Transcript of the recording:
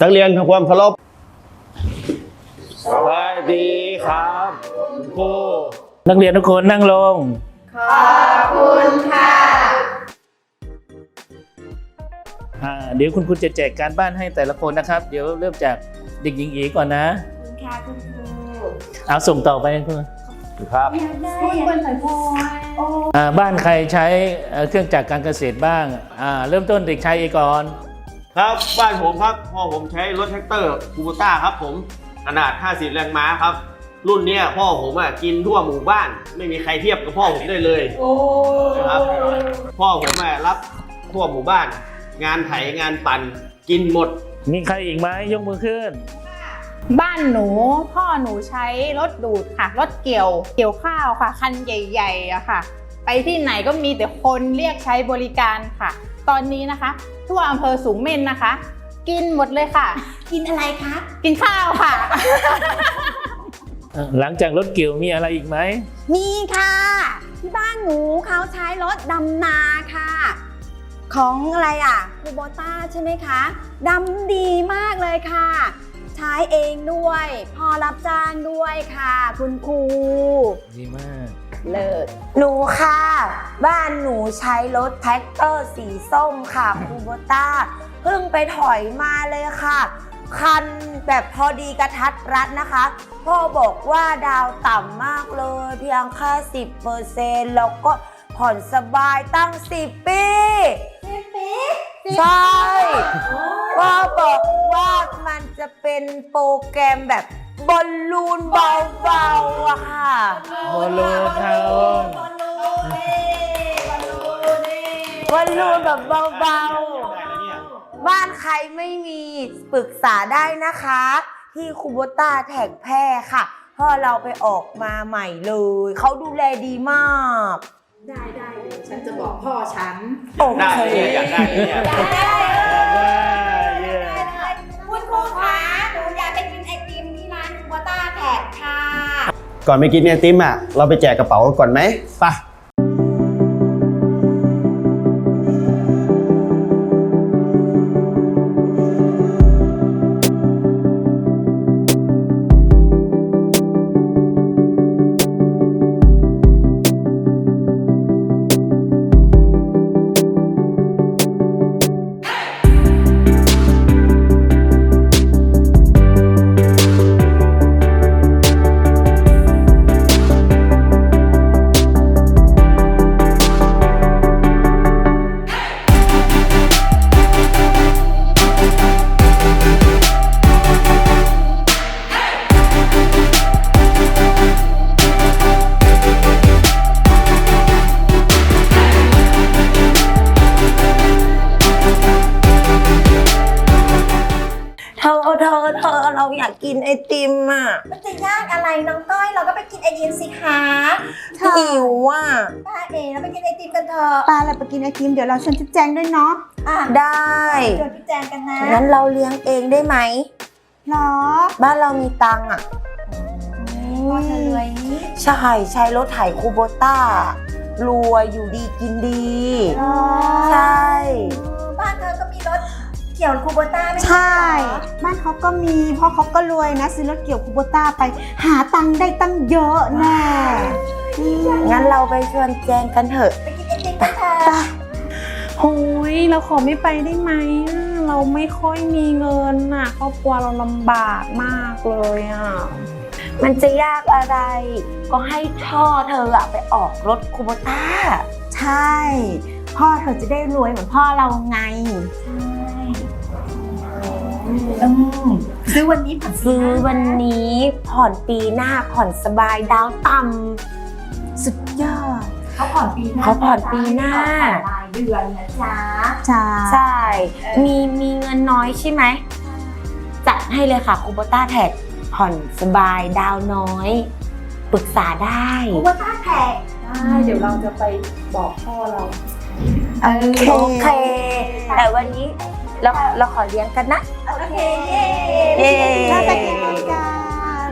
นักเรียนทำความเคารพสวัสดีครับคุณครูนักเรียนทุกคนนั่งลง ขอบคุณค่ะเดี๋ยวคุณครูจะแจกการบ้านให้แต่ละคนนะครับ เดี๋ยวเริ่มจากเด็กหญิงเอก่อนนะค่ะคุณครูเอาส่งต่อไปคุณครับคุณคนสวยพลอยอ่าบ้านใครใช้เอ่อเครื่องจักรการเกษตรบ้างอ่าเริ่มต้นเด็กชายเอก่อน ครับบ้านผมครับพ่อผมใช้รถแท็กเตอร์คูโบต้าครับผมขนาด 50 แรงม้าครับ รุ่นเนี้ยพ่อผมอะกินทั่วหมู่บ้าน ไม่มีใครเทียบกับพ่อผมได้เลยโอ้นะครับ พ่อผมอะรับทั่วหมู่บ้าน งานไถงานปั่นกินหมด มีใครอีกไหมยกมือขึ้น บ้านหนูพ่อหนูใช้รถดูดค่ะรถเกี่ยว เกี่ยวข้าวค่ะ คันใหญ่ๆอะค่ะ ไปที่ไหนก็มีแต่คนเรียกใช้บริการค่ะ ตอนนี้นะคะ ทั่วอำเภอสูงเม่นนะคะ กินหมดเลยค่ะ กินอะไรคะ กินข้าวค่ะ เอ่อหลังจากรถเกี่ยวมีอะไรอีกไหม มีค่ะ ที่บ้านหนูเขาใช้รถดำนาค่ะ ของอะไรอะคูโบต้าใช่ไหมคะดำดีมากเลยค่ะ ใช้เองด้วย พอรับจ้างด้วยค่ะ คุณครู ดีมาก เลิศหนูค่ะ บ้านหนูใช้รถแท็กเตอร์สีส้มค่ะคูโบต้าเพิ่งไปถอยมาเลยค่ะ คันแบบพอดีกระทัดรัดนะคะ พ่อบอกว่าดาวต่ำมากเลย เพียงแค่สิบเปอร์เซ็นแล้วก็ผ่อนสบายตั้งสิบปีใช่พ่อบอกว่ามันจะเป็นโปรแกรมแบบบอลลูนเบาๆอะค่ะ บอลลูนค่ะบอลลูนแบบเบาๆ บ้านใครไม่มีปรึกษาได้นะคะ ที่คูโบต้าแท็กแพร่ค่ะพ่อเราไปออกมาใหม่เลย เขาดูแลดีมาก ได้ได้เดี๋ยวฉันจะบอกพ่อฉัน โอได้เคเลยอยากได้เลยเนี่ยเย้คุณครูคะหนูอยากไปกินไอติมที่ร้านคูโบต้าแท็กค่ะ ก่อนไปกินไอติมอะเราไปแจกกระเป๋าก่อนไหมไป เธอเราอยากกินไอติมอะมันจะยากอะไรน้องก้อยเราก็ไปกินไอติมสิคะหิวอะป้าเอ๋เราไปกินไอติมกันเถอะปลาอะไรไปกินไอติมเดี๋ยวเราชวนจิ๊บแจงด้วยเนาะอะได้เดี๋ยวพี่แจงกันนะงั้นเราเลี้ยงเองได้ไหมหรอ บ้านเรามีตังค์อะพ่อเธอรวยนี่ใช่ใช้รถไถคูโบต้ารวยอยู่ดีกินดี ใช่ บ้านเธอก็มีรถ เกี่ยวคูโบต้าไหมใช่ บ้านเขาก็มีเพราะเขาก็รวยนะซื้อรถเกี่ยวคูโบต้าไป หาตังค์ได้ตั้งเยอะแน่งั้นเราไปชวนแจงกันเถอะไปกินไอติมกันเถอะโอ้ยเราขอไม่ไปได้ไหมอะเราไม่ค่อยมีเงินน่ะครอบครัวเราลำบากมากเลยอะมันจะยากอะไร ก็ให้พ่อเธออะไปออกรถคูโบต้า ใช่ พ่อเธอจะได้รวยเหมือนพ่อเราไง อืมซื้อวันนี้ผ่อนซื้อวันนี้ผ่อนปีหน้าผ่อนสบายดาวต่สุดยอดเขาผ่อนปีหน้าเขาผ่อนปีหน้ารายเดือนนะจ๊ะจ้าำใช่มีมีเงินน้อยใช่ไหมจัดให้เลยค่ะคูโบต้าแท็กผ่อนสบายดาวน้อยปรึกษาได้คูโบต้าแท็กได้เดี๋ยวเราจะไปบอกพ่อเราโอเคแต่วันนี้ เราเราขอเลี้ยงกันนะ โอเค เย้เย้เราไปกินกัน